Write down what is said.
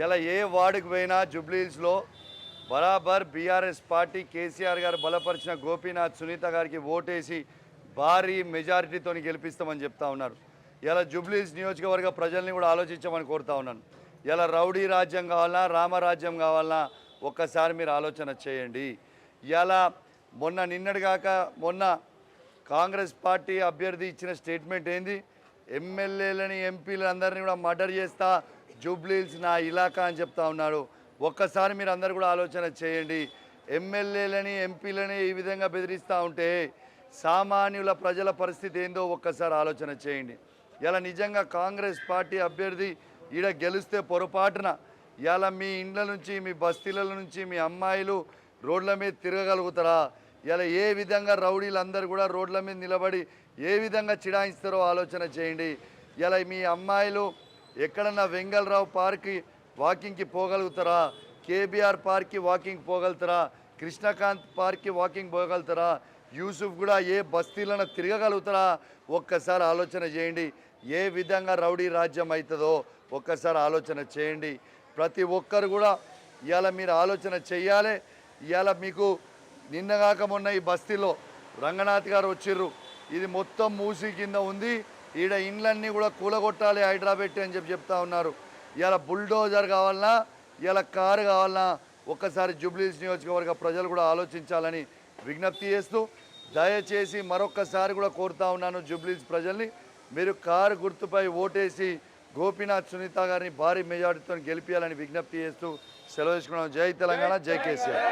ఇలా ఏ వార్డుకి పోయినా జూబ్లీహిల్స్లో బరాబర్ బీఆర్ఎస్ పార్టీ కేసీఆర్ గారు బలపరిచిన గోపీనాథ్ సునీత గారికి ఓటేసి భారీ మెజారిటీతో గెలిపిస్తామని చెప్తా ఉన్నారు. ఇలా జూబ్లీహిల్స్ నియోజకవర్గ ప్రజల్ని కూడా ఆలోచించమని కోరుతా ఉన్నాను. ఇలా రౌడీ రాజ్యం కావాలన్నా రామరాజ్యం కావాలన్నా ఒక్కసారి మీరు ఆలోచన చేయండి. ఇలా మొన్న నిన్నటిగాక మొన్న కాంగ్రెస్ పార్టీ అభ్యర్థి ఇచ్చిన స్టేట్మెంట్ ఏంది? ఎమ్మెల్యేలని ఎంపీలందరినీ కూడా మర్డర్ చేస్తా జూబ్లీల్స్ నా ఇలాకా అని చెప్తా ఉన్నాడు. ఒక్కసారి మీరు అందరు కూడా ఆలోచన చేయండి. ఎమ్మెల్యేలని ఎంపీలని ఈ విధంగా బెదిరిస్తూ ఉంటే సామాన్యుల ప్రజల పరిస్థితి ఏందో ఒక్కసారి ఆలోచన చేయండి. ఇలా నిజంగా కాంగ్రెస్ పార్టీ అభ్యర్థి ఈడ గెలిస్తే పొరపాటున ఇలా మీ ఇండ్ల నుంచి మీ బస్తీల నుంచి మీ అమ్మాయిలు రోడ్ల మీద తిరగగలుగుతారా? ఇలా ఏ విధంగా రౌడీలందరూ కూడా రోడ్ల మీద నిలబడి ఏ విధంగా చిడాయిస్తారో ఆలోచన చేయండి. ఇలా మీ అమ్మాయిలు ఎక్కడన్నా వెంగళరావు పార్క్కి వాకింగ్కి పోగలుగుతారా? కేబీఆర్ పార్క్కి వాకింగ్ పోగలుగుతారా? కృష్ణకాంత్ పార్క్కి వాకింగ్ పోగలుగుతారా? యూసుఫ్ కూడా ఏ బస్తీలను తిరగగలుగుతారా? ఒక్కసారి ఆలోచన చేయండి. ఏ విధంగా రౌడీ రాజ్యం అవుతుందో ఒక్కసారి ఆలోచన చేయండి. ప్రతి ఒక్కరు కూడా ఇవాళ మీరు ఆలోచన చెయ్యాలి ఇవాళ మీకు నిన్నగాక మొన్న ఈ బస్తీలో రంగనాథ్ గారు వచ్చిర్రు. ఇది మొత్తం మూసి కింద ఉంది. ఈడ ఇండ్లన్నీ కూడా కూలగొట్టాలి హైదరాబాద్ అని చెప్పి చెప్తా ఉన్నారు. ఇవాళ బుల్డోజర్ కావాలన్నా ఇలా కారు కావాలన్నా ఒక్కసారి జూబ్లీస్ నియోజకవర్గ ప్రజలు కూడా ఆలోచించాలని విజ్ఞప్తి చేస్తూ దయచేసి మరొక్కసారి కూడా కోరుతా ఉన్నాను జూబ్లీస్ ప్రజల్ని. మీరు కారు గుర్తుపై ఓటేసి గోపీనాథ్ సునీత గారిని భారీ మెజార్టీతో గెలిపించాలని విజ్ఞప్తి చేస్తూ సెలవు తీసుకున్నాం. జై తెలంగాణ జై కేసీఆర్.